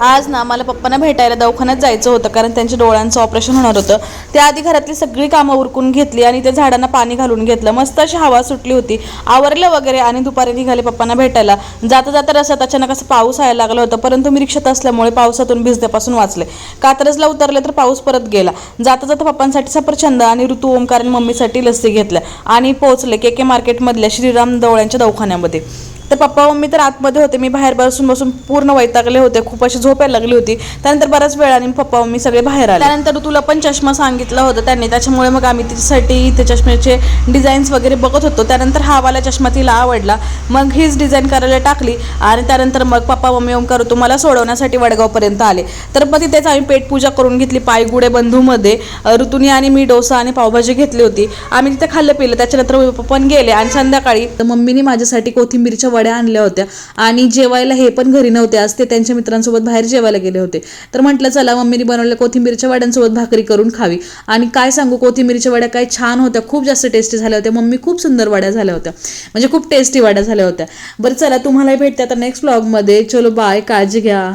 आज ना मला पप्पांना भेटायला दवाखान्यात जायचं होतं कारण त्यांच्या डोळ्यांचं ऑपरेशन होणार होतं. त्याआधी घरातली सगळी कामं उरकून घेतली आणि त्या झाडांना पाणी घालून घेतलं. मस्त अशी हवा सुटली होती. आवरलं वगैरे आणि दुपारी निघाले पप्पांना भेटायला. जाता जाता रस्त्यात अचानक असं पाऊस यायला लागला होता परंतु मी रिक्षात असल्यामुळे पावसातून भिजण्यापासून वाचले. कात्रजला उतरले तर पाऊस परत गेला. जाता जाता पप्पांसाठी सफरचंद आणि ऋतू ओमकार आणि मम्मीसाठी लस्सी घेतल्या आणि पोहोचले के के मार्केटमधल्या श्रीराम दवळ्यांच्या दवाखान्यामध्ये. तर पप्पा मम्मी तर आतमध्ये होते. मी बाहेर बसून बसून पूर्ण वैतागले होते. खूप अशी झोपायला लागली होती. त्यानंतर बऱ्याच वेळाने पप्पा मम्मी सगळे बाहेर आले. त्यानंतर तुला पण चष्मा सांगितला होता त्यांनी. त्याच्यामुळे मग आम्ही तिच्यासाठी ते चष्म्याचे डिझाईन्स वगैरे बघत होतो. त्यानंतर हा वाला चष्मा तिला आवडला. मग हीच डिझाईन करायला टाकली. आणि त्यानंतर मग पप्पा मम्मी ओमकार ऋतू मला सोडवण्यासाठी वडगावपर्यंत आले. तर मग तिथेच आम्ही पेटपूजा करून घेतली. पायगुडे बंधूमध्ये ऋतुनी ऋतूनी आणि मी डोसा आणि पावभाजी घेतली होती. आम्ही तिथे खाल्लं पिलं. त्याच्यानंतर पप्पा पण गेले. आणि संध्याकाळी तर मम्मीने माझ्यासाठी कोथिंबीरच्या वड्या आणल्या होत्या. आणि जेवायला हे पण घरी नव्हते. आज ते त्यांच्या मित्रांसोबत बाहेर जेवायला गेले होते. तर म्हटलं चला मम्मीने बनवलेल्या कोथिंबीरच्या वड्यांसोबत भाकरी करून खावी. आणि काय सांगू कोथिंबीरच्या वड्या काय छान होत्या. खूप जास्त टेस्टी झाल्या होत्या. मम्मी खूप सुंदर वड्या झाल्या होत्या. म्हणजे खूप टेस्टी वड्या झाल्या होत्या. बरं चला तुम्हालाही भेटते आता नेक्स्ट ब्लॉगमध्ये चलो बाय काळजी घ्या.